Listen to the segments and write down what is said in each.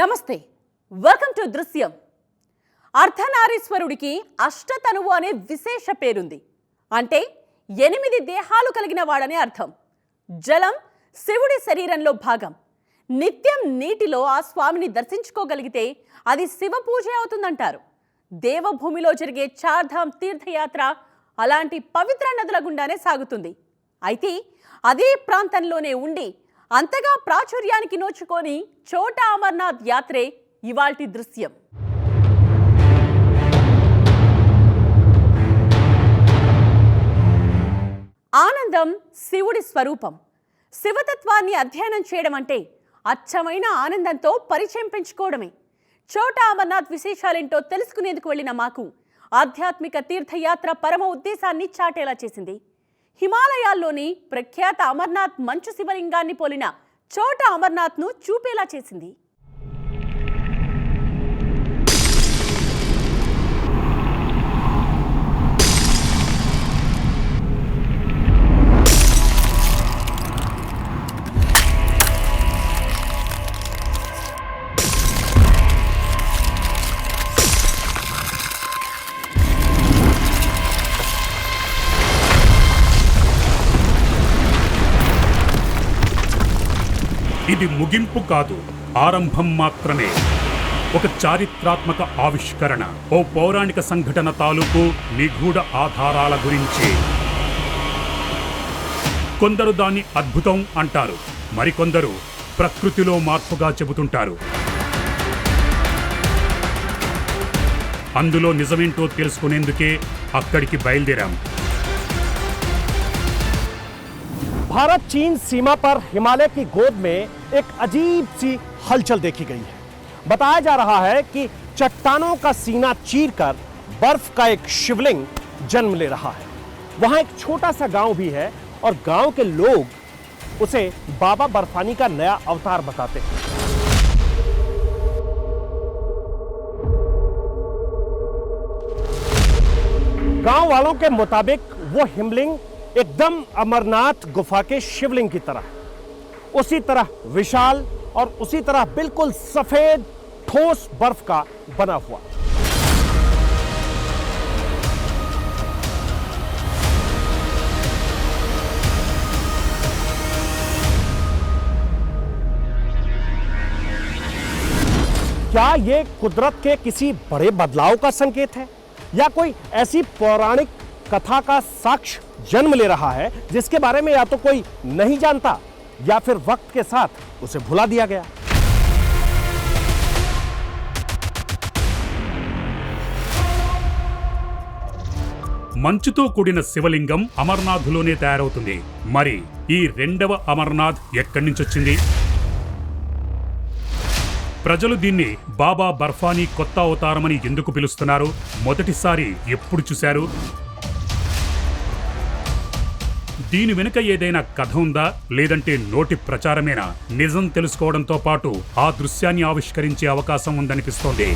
నమస్తే welcome to దృశ్యం. అర్ధనారీశ్వరుడికి అష్టతనువు అనే విశేష పేరుంది. అంటే ఎనిమిది దేహాలు కలిగిన వాడని అర్థం. జలం శివుడి శరీరంలో భాగం. నిత్యం నీటిలో ఆ స్వామిని దర్శించుకోగలిగితే అది శివ పూజ అవుతుందంటారు. దేవభూమిలో జరిగే చార్ధామ్ తీర్థయాత్ర అలాంటి పవిత్ర నదుల గుండానే సాగుతుంది. అయితే అదే ప్రాంతంలోనే ఉండి అంతగా ప్రాచుర్యానికి నోచుకొని చోటా అమర్నాథ్ యాత్రే ఇవాల్టి దృశ్యం. ఆనందం శివుడి స్వరూపం. శివతత్వాన్ని అధ్యయనం చేయడం అంటే అచ్చమైన ఆనందంతో పరిచయం పెంచుకోవడమే. చోటా అమర్నాథ్ విశేషాలేంటో తెలుసుకునేందుకు వెళ్ళిన మాకు ఆధ్యాత్మిక తీర్థయాత్ర పరమ ఉద్దేశాన్ని చాటేలా చేసింది. హిమాలయాల్లోని ప్రఖ్యాత అమర్నాథ్ మంచు శివలింగాన్ని పోలిన చోట అమర్నాథ్ను చూపేలా చేసింది. ఇది ముగింపు కాదు ఆరంభం మాత్రమే. ఒక చారిత్రాత్మక ఆవిష్కరణ ఓ పౌరాణిక సంఘటన తాలూకు నిగూఢ ఆధారాల గురించి. కొందరు దాన్ని అద్భుతం అంటారు మరికొందరు ప్రకృతిలో మార్పుగా చెబుతుంటారు. అందులో నిజమేంటో తెలుసుకునేందుకే అక్కడికి బయలుదేరాం. भारत चीन सीमा पर हिमालय की गोद में एक अजीब सी हलचल देखी गई है। बताया जा रहा है कि चट्टानों का सीना चीरकर बर्फ़ का एक शिवलिंग जन्म ले रहा है। वहाँ एक छोटा सा गाँव भी है और गाँव के लोग उसे बाबा बर्फानी का नया अवतार बताते हैं। गाँव वालों के मुताबिक वो हिमलिंग एकदम अमरनाथ गुफा के शिवलिंग की तरह। उसी तरह विशाल और उसी तरह बिल्कुल सफ़ेद ठोस बर्फ़ का बना हुआ। क्या ये कुदरत के किसी बड़े बदलाव का संकेत है? या कोई ऐसी पौराणिक कथा का साक्ष्य जन्म ले रहा है जिसके बारे में या तो कोई नहीं जानता या फिर वक्त के साथ उसे भुला दिया गया మంచుతో కూడిన శివలింగం అమర్నాథ్లోనే తయారవుతుంది మరి ఈ రెండవ అమర్నాథ్ ఎక్కడి నుంచి వచ్చింది ప్రజలు దీన్ని బాబా బర్ఫానీ కొత్త అవతారమని ఎందుకు పిలుస్తున్నారు మొదటిసారి ఎప్పుడు చూశారు దీని వెనుక ఏదైనా కథ ఉందా? లేదంటే నోటి ప్రచారమేనా? నిజం తెలుసుకోవడంతో పాటు ఆ దృశ్యాన్ని ఆవిష్కరించే అవకాశం ఉందనిపిస్తోంది.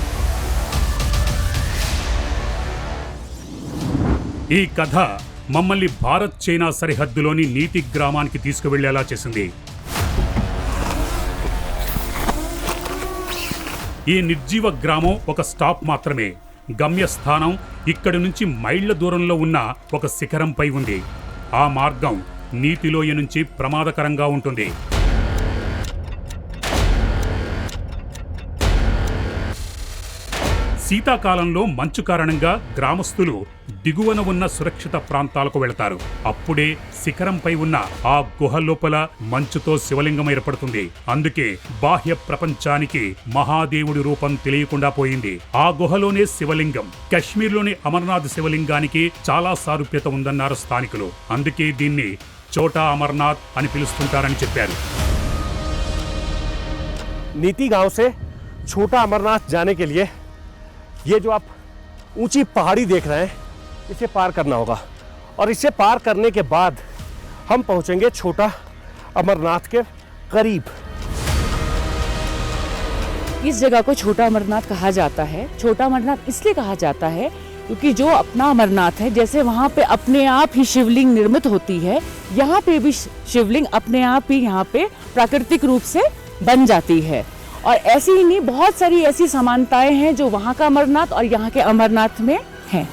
ఈ కథ మమ్మల్ని భారత్ చైనా సరిహద్దులోని నీటి గ్రామానికి తీసుకువెళ్ళేలా చేసింది. ఈ నిర్జీవ గ్రామం ఒక స్టాప్ మాత్రమే. గమ్యస్థానం ఇక్కడి నుంచి మైళ్ళ దూరంలో ఉన్న ఒక శిఖరంపై ఉంది. ఆ మార్గం నీటిలోయ నుంచి ప్రమాదకరంగా ఉంటుంది. శీతాకాలంలో మంచు కారణంగా గ్రామస్తులు దిగువన ఉన్న సురక్షిత ప్రాంతాలకు వెళతారు అప్పుడే శిఖరంపై ఉన్న ఆ గుహ లోపల మంచుతో శివలింగం ఏర్పడుతుంది అందుకే బాహ్య ప్రపంచానికి మహాదేవుడి రూపం తెలియకుండా పోయింది ఆ గుహలోనే శివలింగం కశ్మీర్లోని అమర్నాథ్ శివలింగానికి చాలా సారూప్యత ఉందన్నారు స్థానికులు అందుకే దీన్ని చోటా అమర్నాథ్ అని పిలుస్తుంటారని చెప్పారు नीति गांव से छोटा अमरनाथ जाने के लिए ये जो आप ऊँची पहाड़ी देख रहे हैं, इसे पार करना होगा। और इसे पार करने के बाद हम पहुँचेंगे छोटा अमरनाथ के करीब। इस जगह को छोटा अमरनाथ कहा जाता है। छोटा अमरनाथ इसलिए कहा जाता है क्योंकि जो अपना अमरनाथ है, जैसे वहाँ पे अपने आप ही शिवलिंग निर्मित होती है, यहाँ पे भी शिवलिंग अपने आप ही यहाँ पे प्राकृतिक रूप से बन जाती है। और ऐसी ही नहीं, बहुत सारी ऐसी समानताएँ हैं जो वहाँ का अमरनाथ और यहाँ के अमरनाथ में है।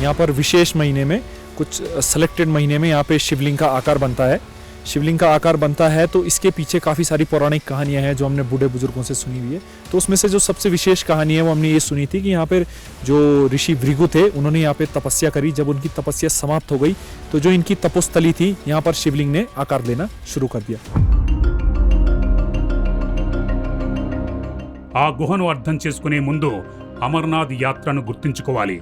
यहाँ पर विशेष महीने में, कुछ सेलेक्टेड महीने में यहाँ पे शिवलिंग का आकार बनता है। शिवलिंग का आकार बनता है तो इसके पीछे काफ़ी सारी पौराणिक कहानियाँ हैं जो हमने बूढ़े बुजुर्गों से सुनी हुई है तो उसमें से जो सबसे विशेष कहानी है वो हमने ये सुनी थी कि यहाँ पर जो ऋषि भृगु थे उन्होंने यहाँ पे तपस्या करी जब उनकी तपस्या समाप्त हो गई तो जो इनकी तपोस्थली थी यहाँ पर शिवलिंग ने आकार लेना शुरू कर दिया ఆ గుహను అర్థం చేసుకునే ముందు అమర్నాథ్ యాత్రను గుర్తుంచుకోవాలి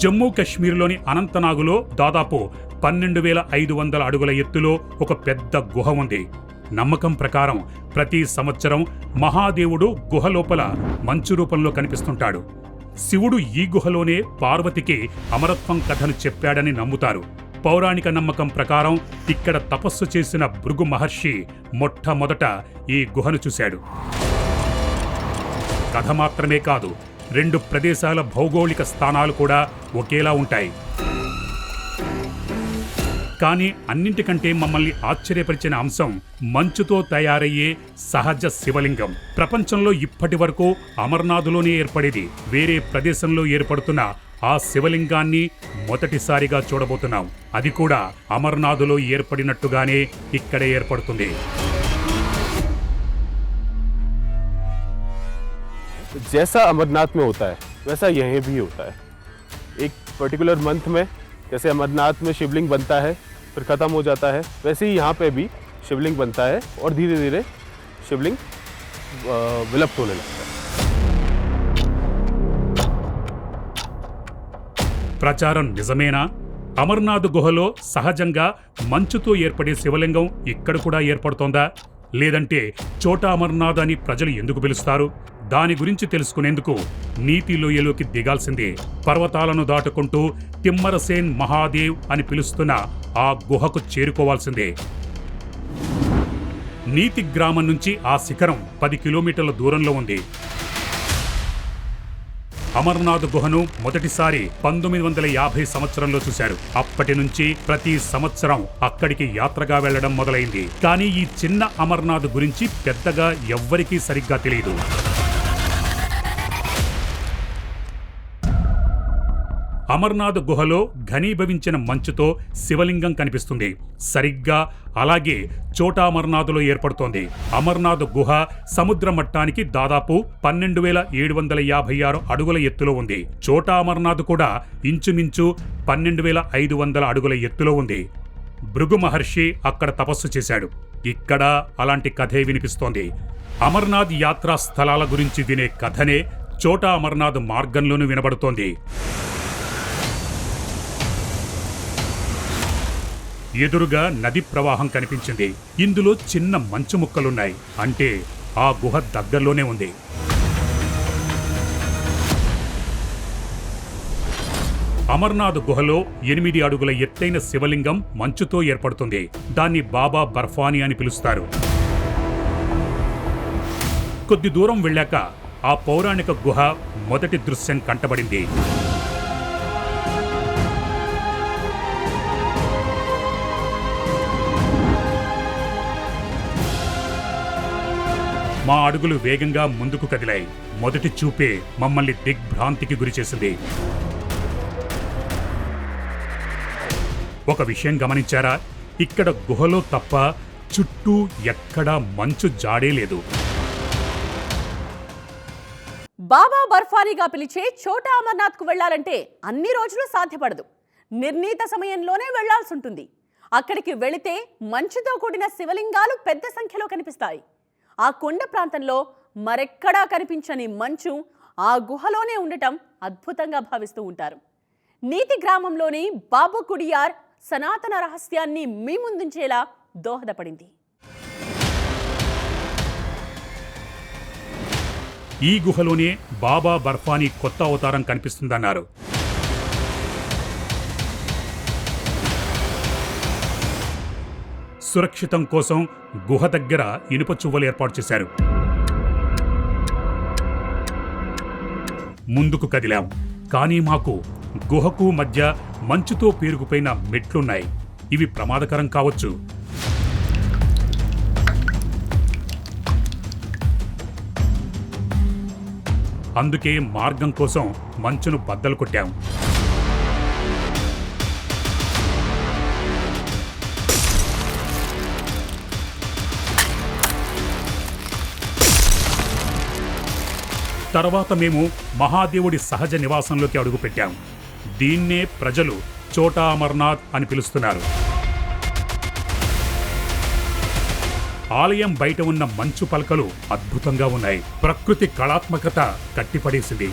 జమ్మూ కాశ్మీర్లోని అనంతనాగులో దాదాపు పన్నెండు వేల ఐదు వందల అడుగుల ఎత్తులో ఒక పెద్ద గుహ ఉంది. నమ్మకం ప్రకారం ప్రతి సంవత్సరం మహాదేవుడు గుహ లోపల మంచు రూపంలో కనిపిస్తుంటాడు. శివుడు ఈ గుహలోనే పార్వతికి అమరత్వం కథను చెప్పాడని నమ్ముతారు. పౌరాణిక నమ్మకం ప్రకారం ఇక్కడ తపస్సు చేసిన భృగు మహర్షి మొట్టమొదట ఈ గుహను చూశాడు. కథ మాత్రమే కాదు రెండు ప్రదేశాల భౌగోళిక స్థానాలు కూడా ఒకేలా ఉంటాయి. కానీ అన్నింటికంటే మమ్మల్ని ఆశ్చర్యపరిచిన అంశం మంచుతో తయారయ్యే సహజ శివలింగం ప్రపంచంలో ఇప్పటి వరకు అమర్నాథులోనే ఏర్పడేది వేరే ప్రదేశంలో ఏర్పడుతున్న ఆ శివలింగాన్ని మొదటిసారిగా చూడబోతున్నాం అది కూడా అమర్నాథులో ఏర్పడినట్టుగానే ఇక్కడే ఏర్పడుతుంది जैसा अमरनाथ में होता है वैसा यहीं भी होता है एक पर्टिकुलर मंथ में जैसे अमरनाथ में शिवलिंग बनता है फिर ख़त्म हो जाता है वैसे ही यहाँ पे भी शिवलिंग बनता है और धीरे धीरे शिवलिंग अ, विलुप्त होने लगता है ప్రచారం నిజమేనా అమర్నాథ్ గుహలో సహజంగా మంచుతో ఏర్పడే శివలింగం ఇక్కడ కూడా ఏర్పడుతోందా లేదంటే చోటా అమర్నాథ్ అని ప్రజలు ఎందుకు పిలుస్తారు దాని గురించి తెలుసుకునేందుకు నీతి లోయలోకి దిగాల్సిందే పర్వతాలను దాటుకుంటూ తిమ్మరసేన్ మహాదేవ్ అని పిలుస్తున్న ఆ గుహకు చేరుకోవాల్సిందే. నీతి గ్రామం నుంచి ఆ శిఖరం పది కిలోమీటర్ల దూరంలో ఉంది. అమర్నాథ్ గుహను మొదటిసారి పంతొమ్మిది వందల యాభై సంవత్సరంలో చూశారు. అప్పటి నుంచి ప్రతి సంవత్సరం అక్కడికి యాత్రగా వెళ్ళడం మొదలైంది. కానీ ఈ చిన్న అమర్నాథ్ గురించి పెద్దగా ఎవ్వరికీ సరిగ్గా తెలియదు అమర్నాథ్ గుహలో ఘనీభవించిన మంచుతో శివలింగం కనిపిస్తుంది. సరిగ్గా అలాగే చోటా అమర్నాథ్లో ఏర్పడుతోంది. అమర్నాథ్ గుహ సముద్ర మట్టానికి దాదాపు పన్నెండు వేల ఏడు వందల యాభై ఆరు అడుగుల ఎత్తులో ఉంది. చోటా అమర్నాథ్ కూడా ఇంచుమించు పన్నెండు వేల ఐదు వందల అడుగుల ఎత్తులో ఉంది. భృగు మహర్షి అక్కడ తపస్సు చేశాడు. ఇక్కడ అలాంటి కథే వినిపిస్తోంది. అమర్నాథ్ యాత్రా స్థలాల గురించి వినే కథనే చోటా అమర్నాథ్ మార్గంలోనూ వినబడుతోంది. ఎదురుగా నది ప్రవాహం కనిపించింది. ఇందులో చిన్న మంచు ముక్కలున్నాయి. అంటే ఆ గుహ దగ్గరలోనే ఉంది. అమర్నాథ్ గుహలో ఎనిమిది అడుగుల ఎత్తైన శివలింగం మంచుతో ఏర్పడుతుంది. దాన్ని బాబా బర్ఫాని అని పిలుస్తారు. కొద్ది దూరం వెళ్ళాక ఆ పౌరాణిక గుహ మొదటి దృశ్యం కంటబడింది. మా అడుగులు వేగంగా ముందుకు కదిలాయి. మొదటి చూపే మమ్మల్ని దిగ్భ్రాంతికి గురిచేసింది ఒక విషయం గమనించారా? ఇక్కడ గుహలో తప్ప చుట్టూ ఎక్కడా మంచు జాడే లేదు. బాబా బర్ఫానీగా పిలిచే చోటా అమర్నాథ్కు వెళ్ళాలంటే అన్ని రోజులు సాధ్యపడదు. నిర్ణీత సమయంలోనే వెళ్ళాల్సి ఉంటుంది అక్కడికి వెళితే మంచుతో కూడిన శివలింగాలు పెద్ద సంఖ్యలో కనిపిస్తాయి. ఆ కొండ ప్రాంతంలో మరెక్కడా కనిపించని మంచు ఆ గుహలోనే ఉండటం అద్భుతంగా భావిస్తూ ఉంటారు. నీతి గ్రామంలోని బాబు కుడియార్ సనాతన రహస్యాన్ని మీ ముందుంచేలా దోహదపడింది. ఈ గుహలోనే బాబా బర్ఫానీ కొత్త అవతారం కనిపిస్తుందన్నారు. సురక్షితం కోసం గుహ దగ్గర ఇనుప చువ్వలు ఏర్పాటు చేశారు. ముందుకు కదిలాం. కానీ మాకు గుహకు మధ్య మంచుతో పేరుకుపోయిన మెట్లున్నాయి. ఇవి ప్రమాదకరం కావచ్చు. అందుకే మార్గం కోసం మంచును బద్దలు కొట్టాం. తర్వాత మేము మహాదేవుడి సహజ నివాసంలోకి అడుగుపెట్టాం దీన్నే ప్రజలు చోటా అమర్నాథ్ అని పిలుస్తున్నారు ఆలయం బయట ఉన్న మంచు పలకలు అద్భుతంగా ఉన్నాయి ప్రకృతి కళాత్మకత కట్టిపడేసింది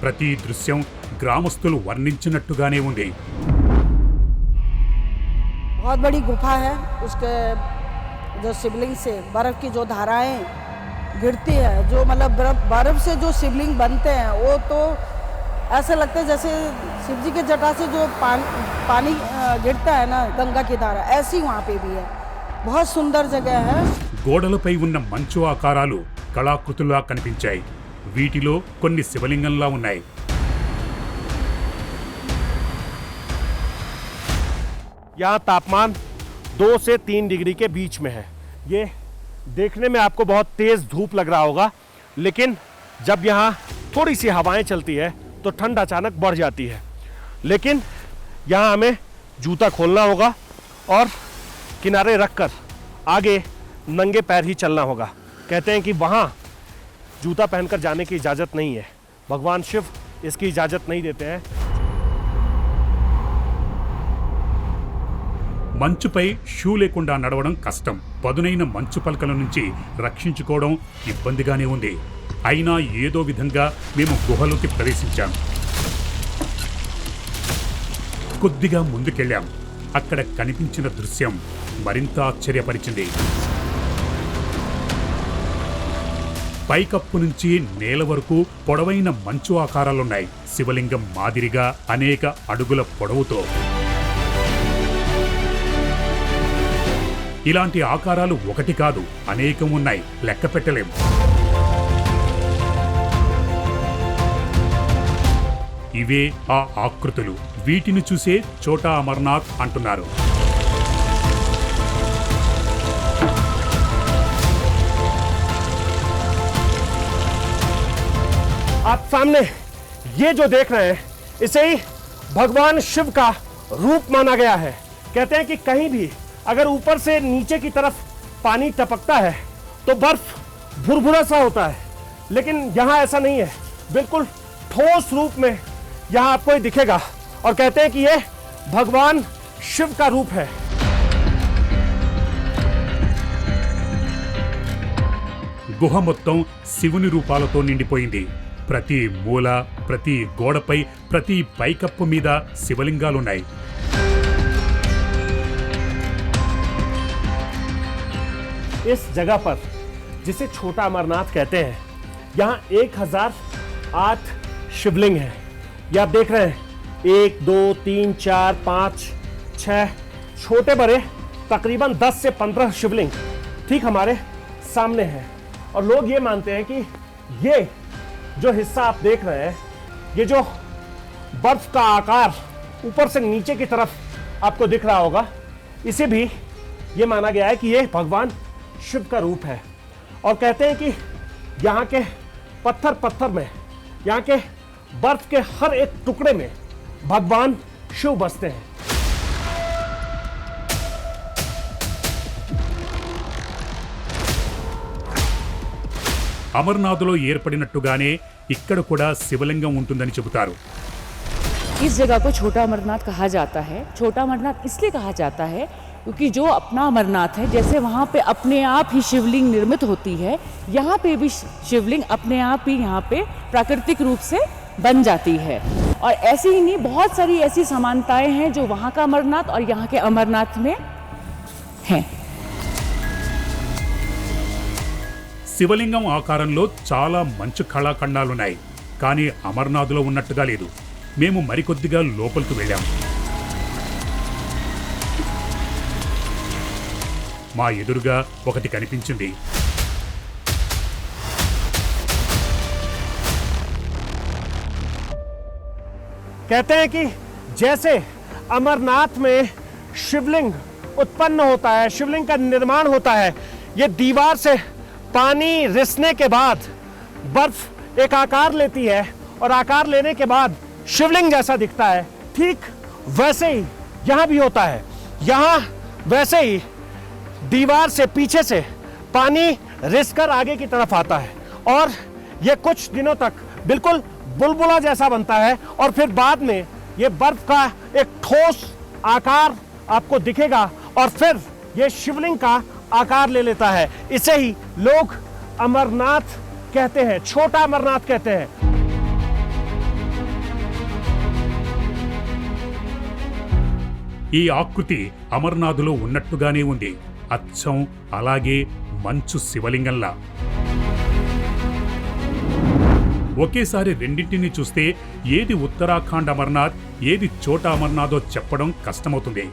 ప్రతి దృశ్యం గ్రామస్తులు వర్ణించినట్టుగానే ఉంది बहुत बड़ी गुफा है उसके जो शिवलिंग से बर्फ़ की जो धाराएं गिरती है जो मतलब बर्फ बर्फ से जो शिवलिंग बनते हैं वो तो ऐसा लगता है जैसे शिव जी के जटा से जो पानी पानी अ, गिरता है ना गंगा की धारा ऐसी वहाँ पे भी है बहुत सुंदर जगह है గోడలపై ఉన్న మంచు ఆకారాలు కళాకృతులా కనిపించాయి వీటిలో కొన్ని శివలింగంలా ఉన్నాయి यहाँ तापमान दो से तीन डिग्री के बीच में है। ये देखने में आपको बहुत तेज धूप लग रहा होगा, लेकिन जब यहाँ थोड़ी सी हवाएँ चलती है तो ठंड अचानक बढ़ जाती है। लेकिन यहाँ हमें जूता खोलना होगा और किनारे रख कर आगे नंगे पैर ही चलना होगा। कहते हैं कि वहाँ जूता पहनकर जाने की इजाज़त नहीं है। भगवान शिव इसकी इजाज़त नहीं देते हैं। మంచుపై షూ లేకుండా నడవడం కష్టం. పదునైన మంచు పలకల నుంచి రక్షించుకోవడం ఇబ్బందిగానే ఉంది. అయినా ఏదో విధంగా మేము గుహలోకి ప్రవేశించాం. కొద్దిగా ముందుకెళ్ళాం. అక్కడ కనిపించిన దృశ్యం మరింత ఆశ్చర్యపరిచింది. పైకప్పు నుంచి నేల వరకు పొడవైన మంచు ఆకారాలున్నాయి. శివలింగం మాదిరిగా అనేక అడుగుల పొడవుతో ఇలాంటి ఆకారాలు ఒకటి కాదు అనేకం ఉన్నాయి లెక్క పెట్టలేం ఇవే ఆ ఆకృతులు వీటిని చూసే చోటా అమర్నాథ్ అంటున్నారు आप सामने ये जो देख रहे हैं इसे ही भगवान शिव का रूप माना गया है कहते हैं कि कहीं भी अगर ऊपर से नीचे की तरफ पानी टपकता है तो बर्फ भुरभुरा सा होता है लेकिन यहाँ ऐसा नहीं है बिल्कुल ठोस रूप में यहाँ आपको ये दिखेगा और कहते हैं कि ये भगवान शिव का रूप है గుహ మొత్తం శివుని రూపాలతో నిండిపోయింది ప్రతి మూల ప్రతి గోడపై ప్రతి పైకప్పు మీద శివలింగాలున్నాయి इस जगह पर, जिसे छोटा अमरनाथ कहते हैं। यहाँ एक हज़ार आठ शिवलिंग है। ये आप देख रहे हैं। एक, दो, तीन, चार, पाँच छः छोटे बड़े, तकरीबन दस से पंद्रह शिवलिंग ठीक हमारे सामने हैं। और लोग ये मानते हैं कि ये जो हिस्सा आप देख रहे हैं, ये जो बर्फ़ का आकार ऊपर से नीचे की तरफ़ आपको दिख रहा होगा, इसे भी ये माना गया है कि ये भगवान शिव का रूप है और कहते हैं कि यहाँ के पत्थर पत्थर में यहाँ के बर्फ के हर एक टुकड़े में भगवान शिव बसते हैं అమర్నాథ్లో ఏర్పడినట్టుగానే ఇక్కడ కూడా శివలింగం ఉంటుందని చెబుతారు इस जगह को छोटा अमरनाथ कहा जाता है छोटा अमरनाथ इसलिए कहा जाता है क्योंकि जो अपना अमरनाथ है जैसे वहाँ पे अपने आप ही शिवलिंग निर्मित होती है यहाँ पे भी शिवलिंग अपने आप ही यहाँ पे प्राकृतिक रूप से बन जाती है और ऐसे ही नहीं बहुत सारी ऐसी समानताएं हैं जो वहाँ का अमरनाथ और यहाँ के अमरनाथ में हैं శివలింగం ఆకారంలో చాలా మంచు కళాఖండాలున్నాయి కానీ అమర్నాథ్లో ఉన్నట్టుగా లేదు మేము మరికొద్దిగా లోపలికి వెళ్ళాం మా ఎదురుగా ఒకటి కనిపించింది कहते हैं कि जैसे अमरनाथ में शिवलिंग उत्पन्न होता है शिवलिंग का निर्माण होता है ये दीवार से पानी रिसने के बाद बर्फ एक आकार लेती है और आकार लेने के बाद शिवलिंग जैसा दिखता है ठीक वैसे ही यहां भी होता है यहां वैसे ही दीवार से पीछे से पानी रिस कर आगे की तरफ आता है और ये कुछ दिनों तक बिल्कुल बुलबुला जैसा बनता है और फिर बाद में ये बर्फ का एक ठोस आकार आपको दिखेगा और फिर ये शिवलिंग का आकार ले लेता है इसे ही लोग अमरनाथ कहते हैं छोटा अमरनाथ कहते हैं ఈ ఆకృతి అమర్నాథులో ఉన్నట్టుగానే ఉంది అచ్చం అలాగే మంచు శివలింగంలా ఒకేసారి రెండింటిని చూస్తే ఏది ఉత్తరాఖండ్ అమర్నాథ్ ఏది చోటా అమర్నాథో చెప్పడం కష్టమవుతుంది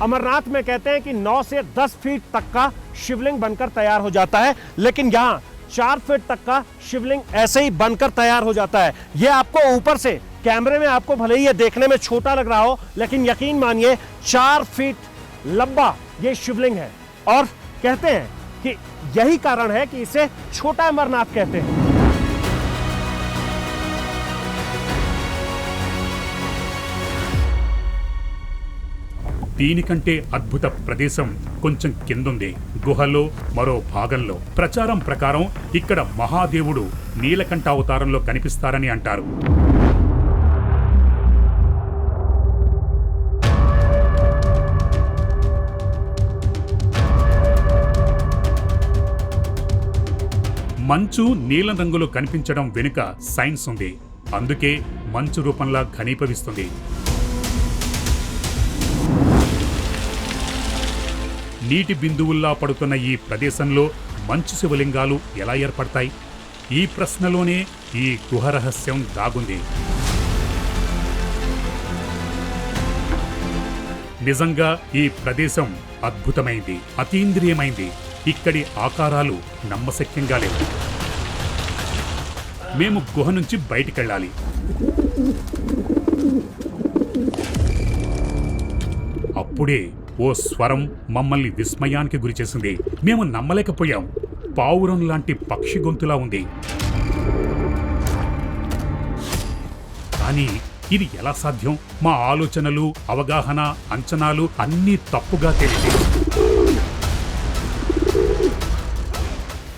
अमरनाथ में कहते हैं कि 9 से 10 फीट तक का शिवलिंग बनकर तैयार हो जाता है लेकिन यहाँ चार फीट तक का शिवलिंग ऐसे ही बनकर तैयार हो जाता है ये आपको ऊपर से कैमरे में आपको भले ही ये देखने में छोटा लग रहा हो लेकिन यकीन मानिए चार फीट लंबा ये शिवलिंग है और कहते हैं कि यही कारण है कि इसे छोटा अमरनाथ कहते हैं దీనికంటే అద్భుత ప్రదేశం కొంచెం కిందుంది గుహలో మరో భాగంలో ప్రచారం ప్రకారం ఇక్కడ మహాదేవుడు నీలకంఠ అవతారంలో కనిపిస్తారని అంటారు మంచు నీలం రంగులో కనిపించడం వెనుక సైన్స్ ఉంది. అందుకే మంచు రూపంలా ఘనీభవిస్తుంది. నీటి బిందువుల్లా పడుతున్న ఈ ప్రదేశంలో మంచు శివలింగాలు ఎలా ఏర్పడతాయి? ఈ ప్రశ్నలోనే ఈ గుహ రహస్యం దాగుంది. నిజంగా ఈ ప్రదేశం అద్భుతమైంది అతీంద్రియమైంది. ఇక్కడి ఆకారాలు నమ్మశక్యంగా లేవు. మేము గుహ నుంచి బయటికెళ్ళాలి. అప్పుడే ఓ స్వరం మమ్మల్ని విస్మయానికి గురిచేసింది మేము నమ్మలేకపోయాం. పావురం లాంటి పక్షి గొంతులా ఉంది. కానీ ఇది ఎలా సాధ్యం? మా ఆలోచనలు అవగాహన అంచనాలు అన్నీ తప్పుగా తెలియదు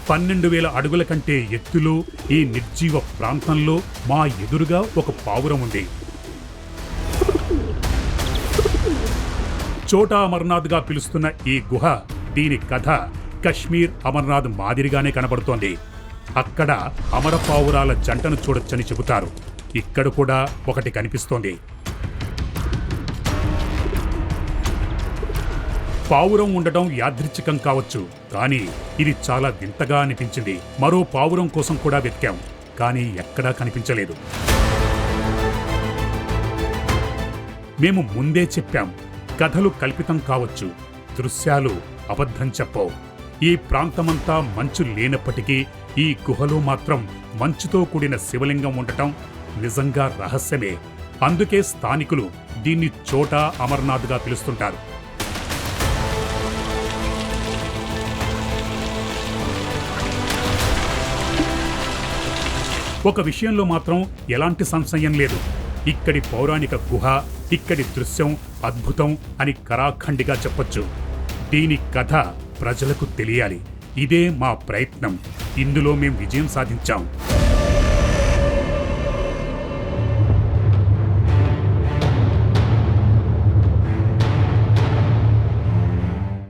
పన్నెండు వేల అడుగుల కంటే ఎత్తులో ఈ నిర్జీవ ప్రాంతంలో మా ఎదురుగా ఒక పావురం ఉంది. చోటా అమర్నాథ్గా పిలుస్తున్న ఈ గుహ దీని కథ కశ్మీర్ అమర్నాథ్ మాదిరిగానే కనబడుతోంది. అక్కడ అమర పావురాల జంటను చూడొచ్చని చెబుతారు. ఇక్కడ కూడా ఒకటి కనిపిస్తోంది. పావురం ఉండటం యాదృచ్ఛికం కావచ్చు కానీ ఇది చాలా వింతగా అనిపించింది. మరో పావురం కోసం కూడా వెతికాం కానీ ఎక్కడా కనిపించలేదు. మేము ముందే చెప్పాం కథలు కల్పితం కావచ్చు దృశ్యాలు అబద్ధం చెప్పవు. ఈ ప్రాంతమంతా మంచు లేనప్పటికీ ఈ గుహలో మాత్రం మంచుతో కూడిన శివలింగం ఉండటం నిజంగా రహస్యమే. అందుకే స్థానికులు దీన్ని చోటా అమర్నాథ్గా పిలుస్తుంటారు. ఒక విషయంలో మాత్రం ఎలాంటి సంశయం లేదు. ఇక్కడి పౌరాణిక గుహ ఇక్కడి దృశ్యం అద్భుతం అని కరాఖండిగా చెప్పొచ్చు. దీని కథ ప్రజలకు తెలియాలి. ఇదే మా ప్రయత్నం. ఇందులో మేం విజయం సాధించాం.